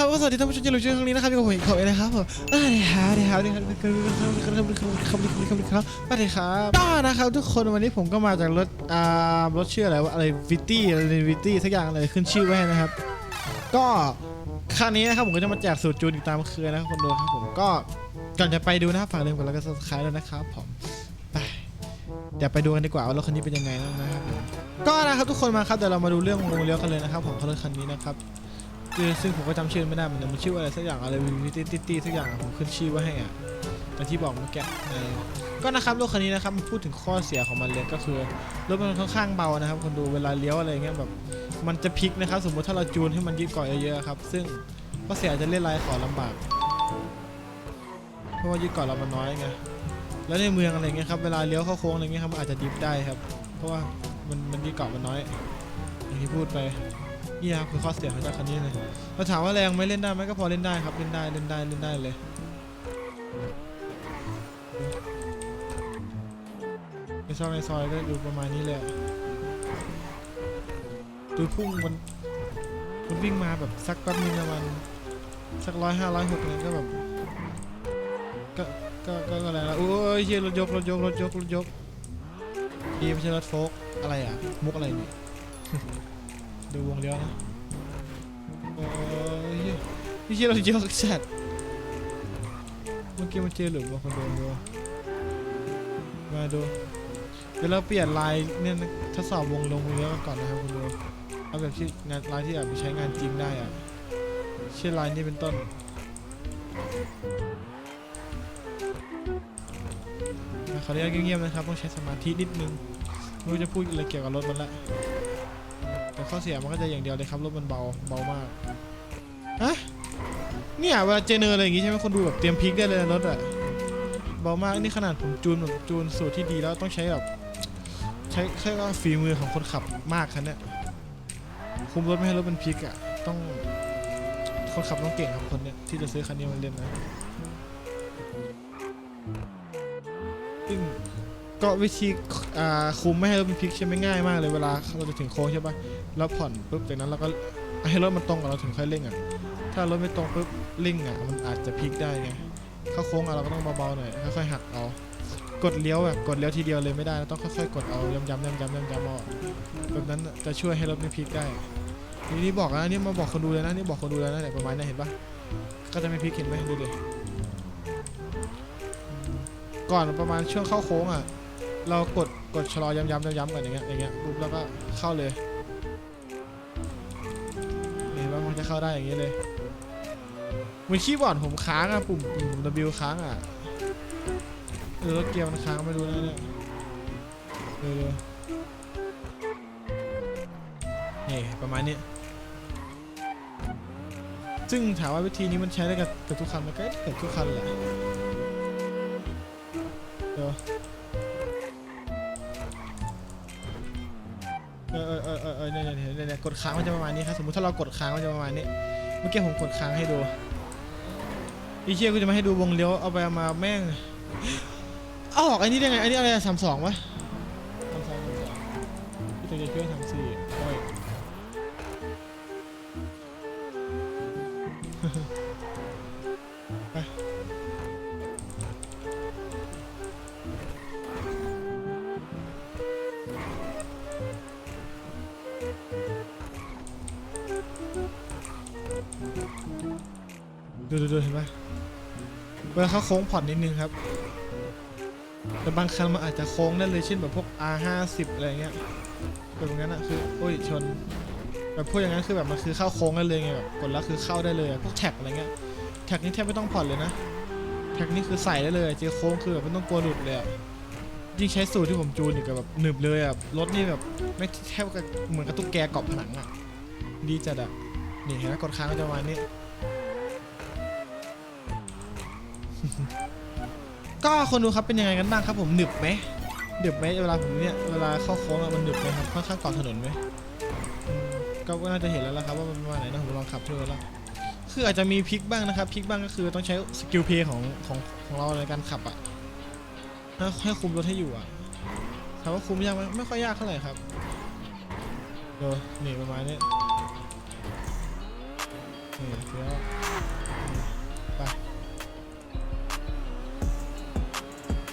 นะครับก็สวัสดีท่านผู้ชมที่รู้ชื่อครั้งนี้นะครับอยู่กับผมอีกคนนะครับผมเอ้ยฮาวดีฮาวดีฮาวดีครับครับครับครับครับครับสวัสดีครับก็นะครับทุกคนวันนี้ผมก็มาจากรถอ่ารถชื่ออะไรวะอะไรวิตตี้อะไรวิตตี้สักอย่างอะไรขึ้นชื่อไว้นะครับ ก็ครั้งนี้นะครับผมก็จะมาแจกสูตรจูนอีกตามเคยนะครับคนดูครับผมก็ก่อนจะไปดูนะครับฝากลืมกดไลค์กดซับสไครต์ด้วยนะครับผมไปเดี๋ยวไปดูกันดีกว่าว่ารถคันนี้เป็นยังไงนะครับก็นะครับทุกคนมาครับเดี๋ยวเรามาดูเรื่องวงเลี้ยวกันเลยนะครับผมของรถคันนี้นะครับ ซึ่งผมก็จำชื่อไม่ได้เหมือนกันมันชื่ออะไรสักอย่างอะไรวิตี้ตี้ตี้สักอย่างผมขึ้นชื่อไว้ให้อะแต่ที่บอกเมื่อกี้ก็นะครับรถคันนี้นะครับพูดถึงข้อเสียของมันเลยก็คือรถมันค่อนข้างเบานะครับคนดูเวลาเลี้ยวอะไรเงี้ยแบบมันจะพลิกนะครับ สมมติถ้าเราจูนให้มันยืดเกาะเยอะๆครับ ซึ่งข้อเสียจะเล่นลายขอลำบาก เพราะว่ายืดเกาะเรามันน้อยไงแล้วในเมืองอะไรเงี้ยครับเวลาเลี้ยวเข้าโค้งอะไรเงี้ยครับมันอาจจะดิฟได้ครับ เพราะว่ามันมันยืดเกาะมันน้อยอย่างที่พูดไป นี่ครับคือข้อเสียของเจ้าคันนี้เลยเราถามว่าแรงไหมเล่นได้ไหมก็พอเล่นได้ครับเล่นได้เล่นได้เล่นได้เลยในซอยในซอยก็ดูประมาณนี้เลยอะดูพุ่งมันมันวิ่งมาแบบสักแป๊บนึงประมาณสักร้อยห้าร้อยหกเนี่ยก็แบบก็ก็ก็ก็อะไรละโอ้ยเฮียรถยกรถยกรถยกรถยกดีไม่ใช่รถโฟกอะไรอะมุกอะไรเนี่ย ดูวงเลี้ยวนะโอ้ยนี่เชี่ยเราเยอะจัดเมื่อกี้มันเจอหลุมว่าคนโดนดูมาดูเดี๋ยวเราเปลี่ยนลายเนี่ยทดสอบวงลงเยอะก่อนนะครับคุณดูเอาแบบที่งานลายที่แบบใช้งานจริงได้อะเช่นลายนี้เป็นต้นขออนุญาตเงียบๆนะครับ ต้องใช้สมาธินิดนึงไม่รู้จะพูดอะไรเกี่ยวกับรถมันละ ข้อเสียมันก็จะอย่างเดียวเลยครับรถมันเบาเบามากฮะเนี่ยเวลาเจเนอร์อะไรอย่างงี้ใช่ไหมคนดูแบบเตรียมพลิกได้เลยรถอะเบามากนี่ขนาดผมจูนแบบจูนสูตรที่ดีแล้วต้องใช้แบบใช้แค่ว่าฝีมือของคนขับมากคันเนี้ยคุมรถไม่ให้รถมันพลิกอะต้องคนขับต้องเก่งครับคนเนี้ยที่จะซื้อคันนี้มาเล่นนะ ก็วิธีอ่าคุมไม่ให้รถมันพลิกใช่ไหมง่ายมากเลยเวลาเราจะถึงโค้งใช่ปะแล้วผ่อนปุ๊บจากนั้นเราก็ให้รถมันตรงกับเราถึงค่อยเร่งอะถ้ารถไม่ตรงปุ๊บเร่งอะมันอาจจะพลิกได้ไงเข้าโค้งอะเราก็ต้องเบาๆหน่อยค่อยๆหักเอากดเลี้ยวแบบกดเลี้ยวทีเดียวเลยไม่ได้ต้องค่อยๆกดเอาย้ำๆย้ำๆย้ำๆย้ำๆเอาแบบนั้นจะช่วยให้รถไม่พลิกได้นี่นี่บอกนะนี่มาบอกคนดูเลยนะนี่บอกคนดูแล้วนะเนี่ยประมาณนี้เห็นปะก็จะไม่พลิกเห็นไหมดูดิก่อนประมาณช่วงเข้าโค้งอะ เรากดกดชะลอย้ำๆย้ำๆกันอย่างเงี้ยอย่างเงี้ยปุ๊บแล้วก็เข้าเลยเห็นว่ามันจะเข้าได้อย่างเงี้ยเลยเหมือนคีย์บอร์ดผมค้างอะปุ่มปุ่ม W ค้างอะเออรถเกียร์มันค้างไม่รู้นะเนี่ยเออนี่ประมาณนี้ซึ่งถามว่าวิธีนี้มันใช้ได้กับกับทุกคันมันก็เกือบทุกคันแหละเดี๋ยว เออเออเออเออเออเนี่ยเนี่ยเนี่ยเนี่ยกดค้างมันจะประมาณนี้ครับสมมติถ้าเรากดค้างมันจะประมาณนี้ เมื่อกี้ผมกดค้างให้ดูอีเชี่ยกูจะมาให้ดูวงเลี้ยวเอาไปเอามาแม่งเอาออกไอ้นี่ได้ไงไอ้นี่อะไรสามสองวะสามสองสามสองพี่ตัวจะเครื่องสามสี่ ดูดูดูเห็นปะเวลาเขาโค้งผ่อนนิดนึงครับ แต่บางคันมันอาจจะโค้งได้เลยเช่นแบบพวก R50 อะไรเงี้ยแบบนั้นอะคือโอ้ยชนแบบพวกอย่างนั้นคือแบบมันคือเข้าโค้งได้เลยไงแบบกดแล้วคือเข้าได้เลยพวกแท็กอะไรเงี้ยแท็กนี่แทบไม่ต้องผ่อนเลยนะแท็กนี่คือใส่ได้เลยเจอโค้งคือแบบไม่ต้องกลัวหลุดเลยอะยิ่งใช้สูตรที่ผมจูนอยู่กับแบบหนึบเลยอะรถนี่แบบไม่แทบกับเหมือนกับตุ๊กแกเกาะผนังอะดีจัดอะนี่เห็นไหมกดค้างก็จะประมาณนี้ ก็คนดูครับเป็นยังไงกันบ้างครับผมหนึบไหมหนึบไหมเวลาผมเนี่ยเวลาเข้าโค้งอะมันหนึบไหมครับค่อนข้างเกาะถนนไหมอืมก็น่าจะเห็นแล้วละครับว่ามันประมาณไหนนะผมลองขับดูแล้วคืออาจจะมีพลิกบ้างนะครับพลิกบ้างก็คือต้องใช้สกิลเพย์ของของของเราในการขับอะให้ให้คุมรถให้อยู่อะถามว่าคุมยากไหมไม่ค่อยยากเท่าไหร่ครับเดูนี่ประมาณนี้นี่เฟี้ยวไป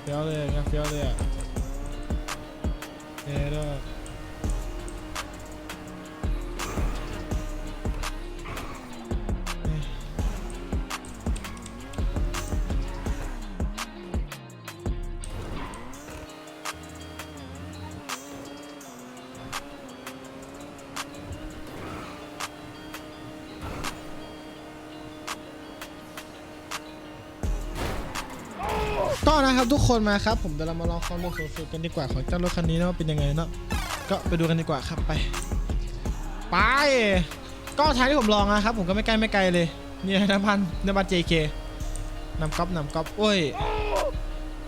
เฟี้ยวเนะครับทุกคนมาครับ ผมเดี๋ยวเรามาลองความเร็วสูงๆกันดีกว่าของเจ้ารถคันนี้นะว่าเป็นยังไงเนาะก็ไปดูกันดีกว่าครับไป ไป ก็ทางที่ผมลองนะครับ ผมก็ไม่ใกล้ไม่ไกลเลยนี่น้ำพันน้ำพัน JK นำก๊อปนำก๊อปโอ้ย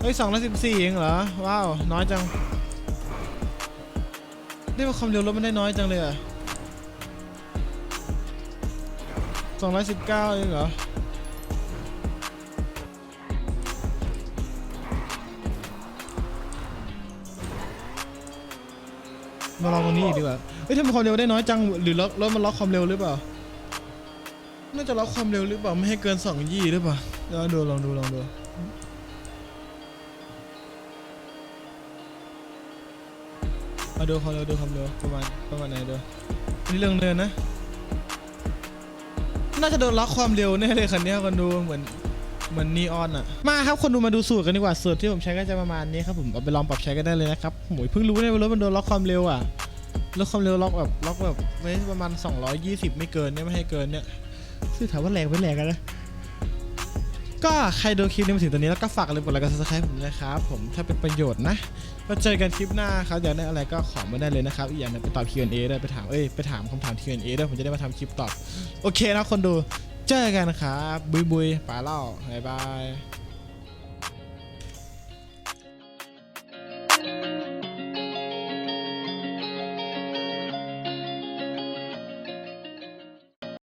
เฮ้ยสองร้อยสิบสี่เองเหรอ ว้าว น้อยจังนี่ว่าความเร็วรถมันได้น้อยจังเลยอะสองร้อยสิบเก้าเองเหรอ มาลองตรงนี้อีกดีกว่าเฮ้ยทำไมความเร็วได้น้อยจังหรือล็อกรถมันล็อกความเร็วหรือเปล่าน่าจะล็อกความเร็วหรือเปล่าไม่ให้เกิน2ยี่หรือเปล่าลองดูลองดูลองดูมาดูความเร็วดูความเร็วประมาณประมาณไหนดูนนี้เรื่องเนินนะน่าจะโดนล็อกความเร็วแน่เลยคันนี้คนดูเหมือน เหมือนนีออนอะมาครับคนดูมาดูสูตรกันดีกว่าสูตรที่ผมใช้ก็จะประมาณนี้ครับผมเอาไปลองปรับใช้กันได้เลยนะครับโหยเพิ่งรู้เนี่ยว่ารถมันโดนล็อกความเร็วอะล็อกความเร็วล็อกแบบล็อกแบบไม่ประมาณ 220 ไม่เกินเนี่ยไม่ให้เกินเนี่ยซึ่งถามว่าแรงไม่แรงกันนะก็ใครดูคลิปนี้มาถึงตอนนี้แล้วก็ฝากอย่าลืมกดไลค์กดซับสไครป์ผมนะครับผมถ้าเป็นประโยชน์นะมาเจอกันคลิปหน้าครับอยากได้อะไรก็ขอมาได้เลยนะครับอีกอย่างหนึงไปตอบ Q&A ด้วยไปถามเอ้ยไปถามคำถาม Q&A ด้วยผมจะได้มาทำคลิปตอบโอเคนะคนดู เจอกันครับบุยบุยไปเล่าบายบาย